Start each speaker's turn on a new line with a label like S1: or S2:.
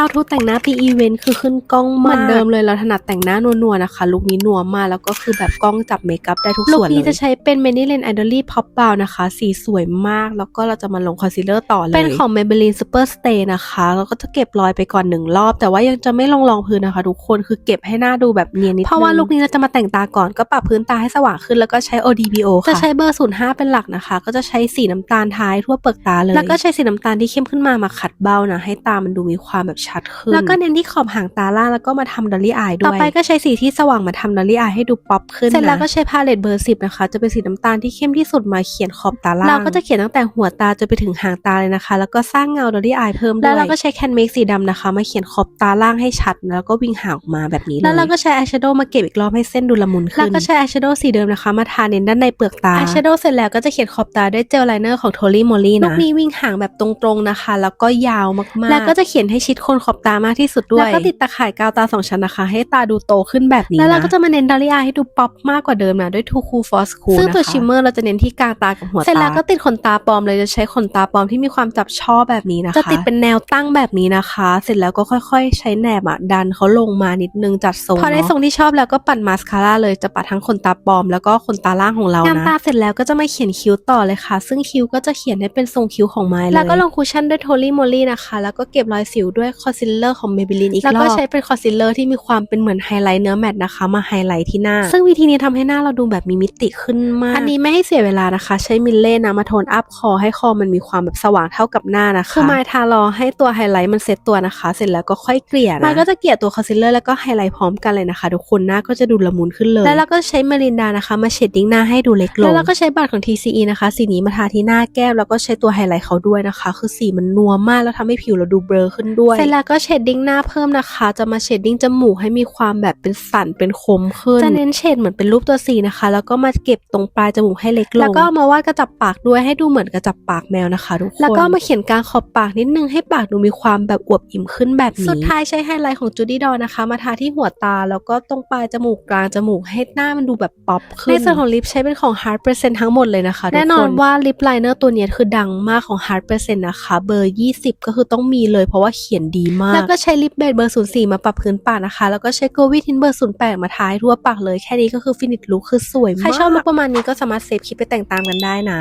S1: How to แต่งหน้าปีอีเวนต์คือขึ้นกล้องมากเหมือนเดิมเลยเราถนัดแต่งหน้านัวๆนะคะลุคนี้นัวมากแล้วก็คือแบบกล้องจับเมคอัพได้ทุกส่วนเลยลุคนี้จะใช้เป็น Maybelline Idolic Pop Brow นะคะ สีสวยมาก แล้วก็เราจะมาลงคอนซีลเลอร์ต่อเลย เป็นของ Maybelline Super Stay นะคะแล้วก็จะเก็บรอยไปก่อนหนึ่งรอบ แต่ว่ายังจะไม่ลงรองพื้นนะคะ ทุกคนคือเก็บให้หน้าดูแบบเนียนนิดนึงเพราะว่าลุคนี้เราจะมาแต่งตาก่อนก็ปรับพื้นตาให้สว่างขึ้นแล้วก็ใช้ ODBO ค่ะจะใช้เบอร์05เป็นหลักนะคะ ก็จะใช้สีน้ำตาลท้ายทั่วเปลือกตาเลยแล้วก็ใช้สีน้ำตาลที่เข้มขึ้นมามาขัดเบ้านะให้ตามันดูมีความแบบชัดขึ้น แล้วก็เน้นที่ขอบหางตาล่างแล้วก็มาทำดอลลี่อายด้วย ต่อไปก็ใช้สีที่สว่างมาทำดอลลี่อายให้ดูป๊อปขึ้น เสร็จแล้วก็ใช้พาเลตเบอร์สิบนะคะ จะเป็นสีน้ำตาลที่เข้มที่สุดมาเขียนขอบตาล่าง เราก็จะเขียนตั้งแต่หัวตาจนไปถึงหางตาเลยนะคะ แล้วก็สร้างเงาดอลลี่อายเพิ่มด้วย แล้วเราก็ใช้แคนเมกสีดำนะคะ มาเขียนขอบตาล่างให้ชัด แล้วก็วิ่งหางออกมาแบบนี้เลย แล้วเราก็ใช้อายแชโดว์มาเก็บอีกรอบให้เส้นดูละมุนขึ้น แล้วก็ใช้อายแชโดว์สีเดิมนะคะมาทาเน้นด้านในเปลือกตาอายแชโดว์เสร็จแล้วก็จะเขียนขอบตาด้วยเจลไลเนอร์ของโทลี่มอลลี่นะลูกนี้วิ่งหางแบบตรงๆนะคะ แล้วก็ยาวมากๆ แล้วก็จะเขียนให้ชิดโคนขอบตามากที่สุดด้วย แล้วก็ติดตาข่ายกาวตาสองชั้นนะคะ ให้ตาดูโตขึ้นแบบนี้แล้วเราก็จะมาเน้นดอลลี่อายให้ดูป๊อปมากกว่าเดิมนะด้วยทูคูฟอสคูซึ่งตัวชิมเมอร์เราจะเน้นที่กลางตากับหัวตาเสร็จแล้วก็ติดขนตาปลอมเลยจะใช้ขนตาปลอมที่มีความจับช่อแบบนี้นะคะ จะติดเป็นแนวตั้งแบบนี้นะคะ เสร็จแล้วก็ค่อยๆ ใช้แหนบอะดันเขาลงมานิดนึงจัดทรงพอได้ทรงที่ชอบแล้วก็ปั่นมาสคาร่าเลยจะปัดทั้งขนตาปลอมแล้วก็ขนตาล่างของเรานะงานตาเสร็จแล้วก็จะมาเขียนคิ้วต่อเลยค่ะ ซึ่งคิ้วก็จะเขียนให้เป็นทรงคิ้วของไม้เลยแล้วก็ลงคูชั่นด้วยโทลี่มอลลี่นะคะ แล้วก็เก็บรอยสิวด้วยคอนซีลเลอร์ของ Maybelline อีกรอบ แล้วก็ใช้เป็นคอนซีลเลอร์ที่มีความเป็นเหมือนไฮไลท์เนื้อแมตต์นะคะ มาไฮไลท์ที่หน้า ซึ่งวิธีนี้ทำให้หน้าเราดูแบบมีมิติขึ้นมาก อันนี้ไม่ให้เสียเวลานะคะ ใช้มิลเล่นะมาโทนอัพคอให้คอมันมีความแบบสว่างเท่ากับหน้านะคะ คือมายทารอให้ตัวไฮไลท์มันเซตตัวนะคะ เสร็จแล้วก็ค่อยเกลี่ยนะมายก็จะเกลี่ยตัวคอนซีลเลอร์แล้วก็ไฮไลท์พร้อมกันเลยนะคะทุกคนหน้าก็จะดูละมุนขึ้นเลย แล้วเราก็ใช้มารินดานะคะ มาเชดดิ้งหน้าให้ดูเล็กลง แล้วเราก็ใช้บัตรของ TCE นะคะ สีนี้มาทาที่หน้าแก้มแล้วก็ใช้ตัวไฮไลท์เขาด้วยนะคะ คือสีมันนัวมากแล้วทำให้ผิวเราดูเบลอขึ้นด้วยเสร็จแล้วก็เชดดิ้งหน้าเพิ่มนะคะ จะมาเชดดิ้งจมูกให้มีความแบบเป็นสันเป็นคมขึ้น จะเน้นเฉดเหมือนเป็นรูปตัวสีนะคะ แล้วก็มาเก็บตรงปลายจมูกให้เล็กลง แล้วก็เอามาวาดกระจับปากด้วยให้ดูเหมือนกระจับปากแมวนะคะทุกคน แล้วก็มาเขียนกลางขอบปากนิดนึงให้ปากดูมีความแบบอวบอิ่มขึ้นแบบนี้ สุดท้ายใช้ไฮไลท์ของจูดี้ดอนะคะ มาทาที่หัวตา แล้วก็ตรงปลายจมูกกลางจมูกให้หน้ามันดูแบบป๊อปขึ้น ในส่วนของลิปใช้เป็นของ Hard Percent ทั้งหมดเลยนะคะทุกคนแน่นอนว่าลิปไลเนอร์ตัวเนี้ยคือดังมากของ Hard Percent นะคะ เบอร์ 20 ก็คือต้องมีเลยเพราะว่าเขียนดีมาก แล้วก็ใช้ลิปเบดเบอร์04มาปรับพื้นปากนะคะ แล้วก็ใช้โกวิทินเบอร์08มาทาให้ทั่วปากเลยแค่นี้ก็คือฟินิชลุคคือสวยมาก ใครชอบลุคประมาณนี้ก็สามารถเซฟคลิปไปแต่งตามกันได้นะ